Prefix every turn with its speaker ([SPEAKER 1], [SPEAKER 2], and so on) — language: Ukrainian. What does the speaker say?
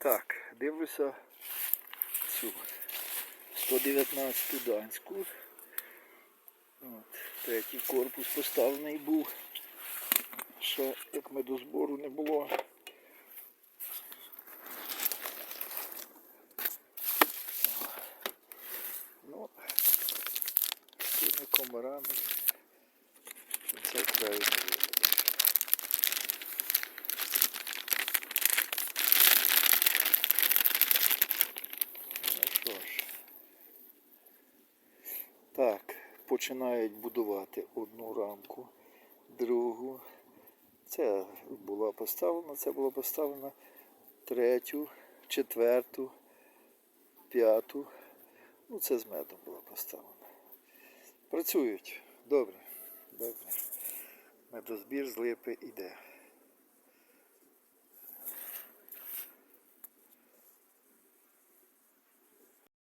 [SPEAKER 1] Так, дивлюся цю 119 данську. От, третій корпус поставлений був. Ще як ми до збору не було. Ну, з цими комарами це краю не виглядає. Ну що ж. Так, починають будувати одну рамку, другу. Це була поставлена, це була поставлена третю, четверту, п'яту. Ну, це з медом була поставлена. Працюють. Добре. Добре. Медозбір з липи йде.